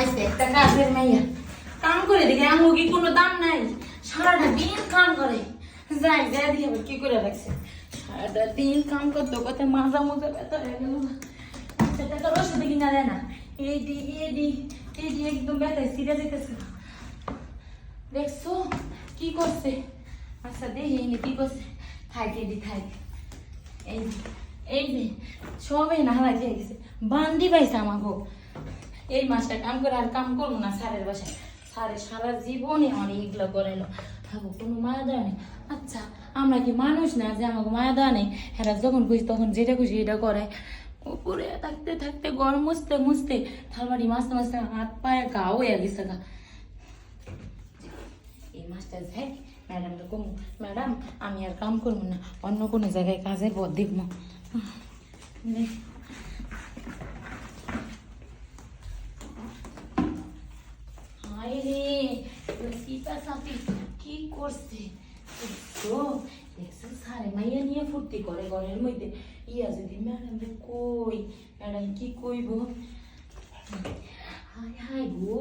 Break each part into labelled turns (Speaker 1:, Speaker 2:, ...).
Speaker 1: আইসে একটা কাজের মাইয়া। কাম করে দেখে আমার কি কোনো দাম নাই। সারাটা দিন কাম করে। যাই যাই দিয়ে কি করে রাখছে। সারাটা দিন কাম করতে করতে মাজা মজা ব্যথা হয়ে গেল। তো ওষুধ কিনা দেয় না। এই দি এই দি এই দি একদম ব্যথা সিরে যেতেছে। দেখছ কি করছে? আচ্ছা দেখি এনে কি করছে। থাকে দি, থাক। এই এই যে সবাই না হারা দিয়ে গেছে। বান্দি পাইছে আমাকে। এই মাসটা কাম করে আর কাম করব না স্যারের বাসায়। স্যারে সারা জীবনই আমার এগুলো করাইলো থাকো, কোনো মায়া দেওয়া নেই। আচ্ছা আমরা কি মানুষ না যে আমাকে মায়া দেওয়া নেই? হ্যাঁ যখন খুশি তখন যেটা খুশি এটা করে। উপরে থাকতে থাকতে গরম মুছতে মুছতে থালবাড়ি মাছতে মাছতে হাত পায়ে গাও হয়ে গেছে গা। এই মাছটা যাই ম্যাডামকে কম। ম্যাডাম, আমি আর কাম করব না, অন্য কোনো জায়গায় কাজের পর দেখব। হায় রে সীতা সাপি কি করছে? দেখছ? দেখছ? সারে মাইয়া নিয়ে ফুর্তি করে ঘরের মধ্যে। ইয়া যদি ম্যাডাম কই? ম্যাডাম কি কইব? হায় হায় গো!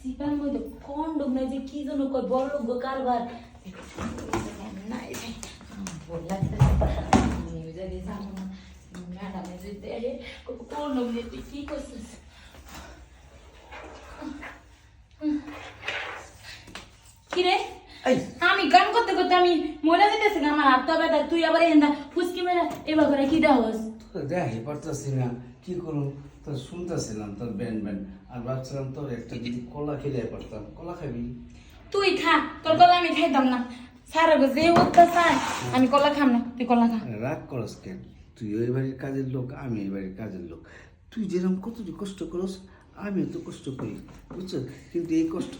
Speaker 1: সিপার মধ্যে কন্ডম নাই যে কি যেন কই বড় লোক গো কারবার। নাই রে বললা আমি যদি জানো না ম্যাডাম যদি দেখে কন্ডম দিয়ে তুই কি করছিস? কিরে? আমি গান করতে করতে আমি মরে যেতেছি না আমার হাত ব্যথা তুই আবার এন্দা ফুসকি মেরে এবার করে কি দেওয়াস
Speaker 2: তোর দেখি পারতাছি না কি করুম? তোর শুনতেছিলাম তোর ব্যান্ড ব্যান্ড আর ভাবছিলাম তোর একটা যদি কলা খেলে পারতাম কলা খাবি?
Speaker 1: তুই খা তোর কলা আমি খাইতাম না। সারা যে অত্যাচার আমি কলা খাম না তুই কলা খা।
Speaker 2: রাগ করস কেন? তুই ওই বাড়ির কাজের লোক আমি এই বাড়ির কাজের লোক। তুই যেরকম কতটুকু কষ্ট করস আমিও তো কষ্ট করি বুঝছ? কিন্তু এই কষ্ট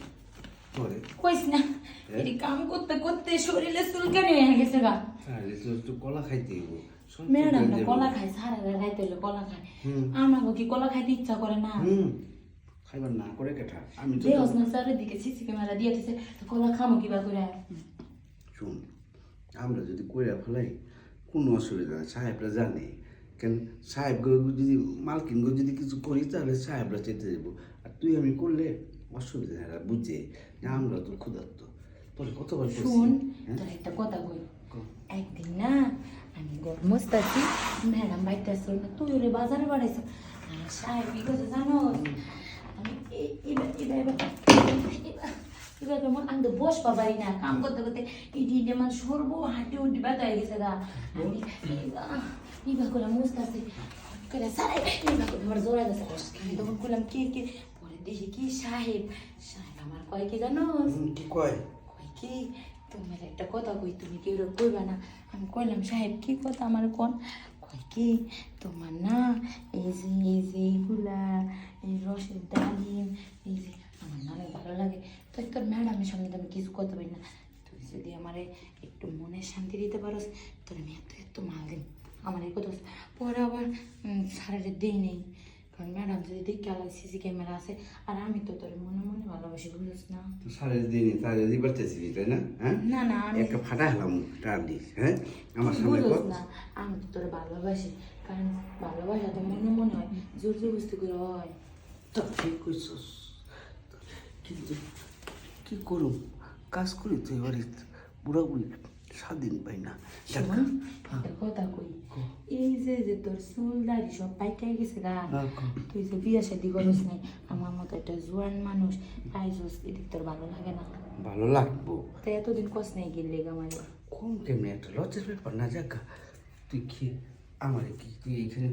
Speaker 2: করে।
Speaker 1: কইস না এটি কাম করতে করতে শরীরে চুলকানি হয়ে গেছে গা।
Speaker 2: আরে তোর একটু কলা খাইতে হইব।
Speaker 1: ম্যাডাম না কলা খায় সারা খাইতে হলে কলা খায়। আমাকে কি কলা খাইতে ইচ্ছা করে না?
Speaker 2: খাইবার না করে কেটা আমি তো
Speaker 1: হসনা স্যারের দিকে সিসি ক্যামেরা দিয়ে দিছে তো কলা খামো কিবা করে?
Speaker 2: শুন আমরা যদি কইরা ফেলাই কোনো অসুবিধা নেই সাহেবরা জানে। কেন সাহেব যদি মালকিন যদি কিছু করি তাহলে সাহেবরা চেতে দেবো আর তুই আমি করলে অসুবিধা এরা বুঝে যে আমরা তো ক্ষুধার্ত তোর কতবার বলছি?
Speaker 1: শুন
Speaker 2: হ্যাঁ?
Speaker 1: তোর একটা কথা কই
Speaker 2: কও।
Speaker 1: একদিন না আমি গরমস্তাছি ম্যাডাম বাইতে আসল না তুই ওরে বাজারে বাড়াইছ আর সাহেব কি কথা জানো আমি এবার এবার এবার কেমন আমি তো বসবা পারি না কাম করতে করতে ইডি ইডি মানে সরবো হাঁটি উঠি ব্যথা হয়ে গেছে গা। আমি এবার- এবার করে মুস্তাছি করে সারে এবার করে আমার জোড়া গেছে। আমি তখন করলাম কি কি? পরে দেখি কি সাহেব সাহেব আমার কয় কি জানো?
Speaker 2: কি কয়?
Speaker 1: কই কি তোমার একটা কথা কই তুমি কি ওরকম কইবা না? আমি কইলাম সাহেব কি কথা আমার কোন? কই কি তোমার না এই যে এই যে এইগুলা এই রসের ডালিম এই যে আমার না ভালো লাগে। তো তোর ম্যাডামের সামনে তো আমি কিছু করতে পারি না। তুই যদি আমারে একটু মনে শান্তি দিতে পারোস তোর আমি এত এত মাল দিন আমার এই কথা পরে আবার সারাটা দিই নেই। কারণ ম্যাডাম যদি দেখে আলাদা সিসি ক্যামেরা আছে আর আমি তো তোর মনে মনে ভালোবাসি বুঝিস না?
Speaker 2: তো সাড়ে দিনই তাহলে দিবার চাইছিলি তাই না? হ্যাঁ?
Speaker 1: না না আমি
Speaker 2: একটা ফাটা হলাম টার্লি হ্যাঁ? আমার সামনে
Speaker 1: বুঝোস না আমি তো তোর ভালোবাসি। কারণ ভালোবাসা তো মনে মনে হয় জোর জবরদস্তি করে হয়।
Speaker 2: তা ঠিক কইছস। কিন্তু কি করুম? কাজ করি তো এবারে বুড়া বুড়ি স্বাধীন পাই না।
Speaker 1: শোন একটা কথা কই। এই যে যে তোর চুল দাড়ি সব পাইকাই গেছে গা।
Speaker 2: হ্যাঁ,
Speaker 1: তুই যে বিয়া শাদি করস নাই আমার মতো একটা জোয়ান মানুষ পাইছস এদিক তোর ভালো লাগে না।
Speaker 2: ভালো লাগবো।
Speaker 1: তো এতদিন কস নাই গেলে আমার
Speaker 2: কম কেমনি? একটা লজ্জার ব্যাপার না যাক তুই কি আমার কি তুই দিবি